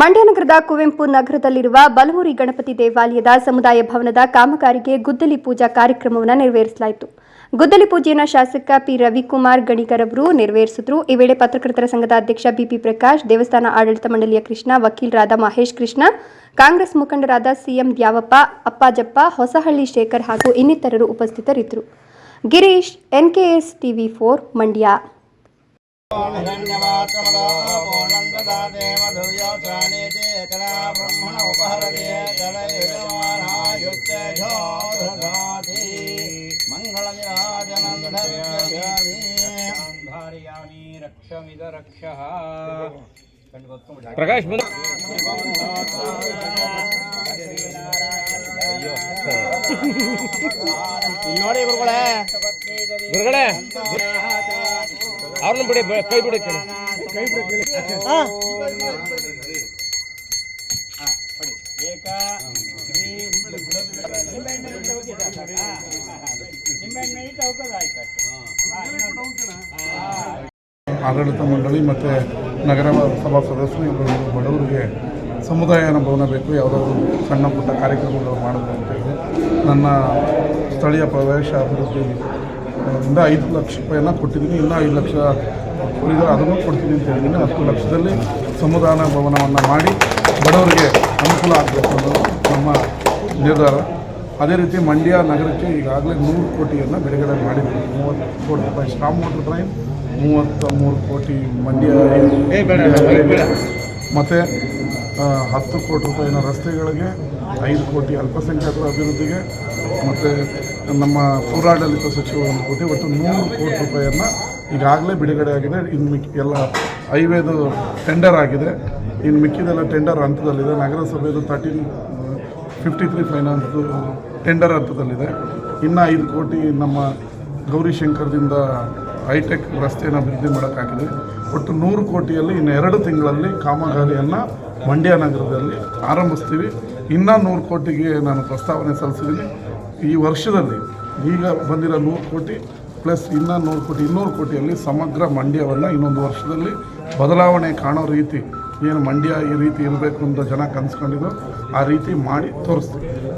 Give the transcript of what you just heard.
ಮಂಡ್ಯ ನಗರದ ಕುವೆಂಪು ನಗರದಲ್ಲಿರುವ ಬಲಮುರಿ ಗಣಪತಿ ದೇವಾಲಯದ ಸಮುದಾಯ ಭವನದ ಕಾಮಗಾರಿಗೆ ಗುದ್ದಲಿ ಪೂಜಾ ಕಾರ್ಯಕ್ರಮವನ್ನು ನೆರವೇರಿಸಲಾಯಿತು. ಗುದ್ದಲಿ ಪೂಜೆಯನ್ನು ಶಾಸಕ ಪಿ. ರವಿಕುಮಾರ್ ಗಣಿಕರ್ ಅವರು ನೆರವೇರಿಸಿದ್ರು. ಈ ವೇಳೆ ಪತ್ರಕರ್ತರ ಸಂಘದ ಅಧ್ಯಕ್ಷ ಬಿಪಿ ಪ್ರಕಾಶ್, ದೇವಸ್ಥಾನ ಆಡಳಿತ ಮಂಡಳಿಯ ಕೃಷ್ಣ ವಕೀಲರಾದ ಮಹೇಶ್ ಕೃಷ್ಣ, ಕಾಂಗ್ರೆಸ್ ಮುಖಂಡರಾದ ಸಿಎಂ ದ್ಯಾವಪ್ಪ, ಅಪ್ಪಾಜಪ್ಪ, ಹೊಸಹಳ್ಳಿ ಶೇಖರ್ ಹಾಗೂ ಇನ್ನಿತರರು ಉಪಸ್ಥಿತರಿದ್ದರು. Girish, NKS TV four, Mandya. ಧಾರಯಾಮಿ ರಕ್ಷಮಿದ ರಕ್ಷಃ Prakash ಬಂದು ನೋಡಿ ಗುರುಗಳೇ ಗುರುಗಳೇ ಅವ್ರನ್ನ ಬಿಡಿ ಬ- ಕೈ ಬಿಡಿ ಕೇಳಿ ಆಡಳಿತ ಮಂಡಳಿ ಮತ್ತು ನಗರ ಸಭಾ ಸದಸ್ಯರು ಇಬ್ಬರು ಬಡವರಿಗೆ ಸಮುದಾಯ ಭವನ ಬೇಕು ಯಾವುದಾದ್ರು ಸಣ್ಣ ಪುಟ್ಟ ಕಾರ್ಯಕ್ರಮಗಳು ಹೇಳಿ ನನ್ನ ಸ್ಥಳೀಯ ಪ್ರದೇಶ ಅಭಿವೃದ್ಧಿ ಇಂದ ಐದು ಲಕ್ಷ ರೂಪಾಯಿನ ಕೊಟ್ಟಿದ್ದೀನಿ. ಇನ್ನೂ ಐದು ಲಕ್ಷ ಉಳಿದರೆ ಅದನ್ನು ಕೊಡ್ತೀನಿ ಅಂತ ಹೇಳಿದ್ದೀನಿ. ಹತ್ತು ಲಕ್ಷದಲ್ಲಿ ಸಮುದಾನ ಭವನವನ್ನು ಮಾಡಿ ಬಡವರಿಗೆ ಅನುಕೂಲ ಆಗಬೇಕು ಅನ್ನೋದು ನಮ್ಮ ನಿರ್ಧಾರ. ಅದೇ ರೀತಿ ಮಂಡ್ಯ ನಗರಕ್ಕೆ ಈಗಾಗಲೇ ನೂರು ಕೋಟಿಯನ್ನು ಬಿಡುಗಡೆ ಮಾಡಿದ್ದೀವಿ. ಮೂವತ್ತು ಕೋಟಿ ರೂಪಾಯಿ ಸ್ಟಾಮ್ ವಾಟರ್ ಟ್ರೈನ್ ಮೂವತ್ತ ಮೂರು ಕೋಟಿ ಮಂಡ್ಯ ಮತ್ತು ಹತ್ತು ಕೋಟಿ ರೂಪಾಯಿನ ರಸ್ತೆಗಳಿಗೆ ಐದು ಕೋಟಿ ಅಲ್ಪಸಂಖ್ಯಾತರ ಅಭಿವೃದ್ಧಿಗೆ ಮತ್ತು ನಮ್ಮ ಪೌರಾಡಳಿತ ಒಂದು ಕೋಟಿ, ಒಟ್ಟು ನೂರು ಕೋಟಿ ರೂಪಾಯಿಯನ್ನು ಈಗಾಗಲೇ ಬಿಡುಗಡೆ ಆಗಿದೆ. ಇನ್ನು ಮಿಕ್ಕಿ ಎಲ್ಲ ಹೈವೇದು ಟೆಂಡರ್ ಆಗಿದೆ. ಇನ್ನು ಮಿಕ್ಕಿದೆಲ್ಲ ಟೆಂಡರ್ ಹಂತದಲ್ಲಿದೆ. ನಗರಸಭೆದು ತರ್ಟೀನ್ ಫಿಫ್ಟಿ ತ್ರೀ ಫೈನಾನ್ಸ್ದು ಟೆಂಡರ್ ಹಂತದಲ್ಲಿದೆ. ಇನ್ನು ಐದು ಕೋಟಿ ನಮ್ಮ ಗೌರಿಶಂಕರದಿಂದ ಹೈಟೆಕ್ ರಸ್ತೆಯನ್ನು ಅಭಿವೃದ್ಧಿ ಮಾಡೋಕ್ಕಾಗಿದೆ ಒಟ್ಟು ನೂರು ಕೋಟಿಯಲ್ಲಿ ಇನ್ನು ಎರಡು ತಿಂಗಳಲ್ಲಿ ಕಾಮಗಾರಿಯನ್ನು ಮಂಡ್ಯ ನಗರದಲ್ಲಿ ಆರಂಭಿಸ್ತೀವಿ. ಇನ್ನೂ ನೂರು ಕೋಟಿಗೆ ನಾನು ಪ್ರಸ್ತಾವನೆ ಸಲ್ಲಿಸಿದ್ದೀನಿ ಈ ವರ್ಷದಲ್ಲಿ ಈಗ ಬಂದಿರೋ ನೂರು ಕೋಟಿ ಪ್ಲಸ್ ಇನ್ನೂ ನೂರು ಕೋಟಿ, ಇನ್ನೂರು ಕೋಟಿಯಲ್ಲಿ ಸಮಗ್ರ ಮಂಡ್ಯವನ್ನು ಇನ್ನೊಂದು ವರ್ಷದಲ್ಲಿ ಬದಲಾವಣೆ ಕಾಣೋ ರೀತಿ, ಏನು ಮಂಡ್ಯ ಈ ರೀತಿ ಇರಬೇಕು ಅಂತ ಜನ ಕನ್ಸ್ಕೊಂಡಿದ್ದು ಆ ರೀತಿ ಮಾಡಿ ತೋರಿಸ್ತೀವಿ.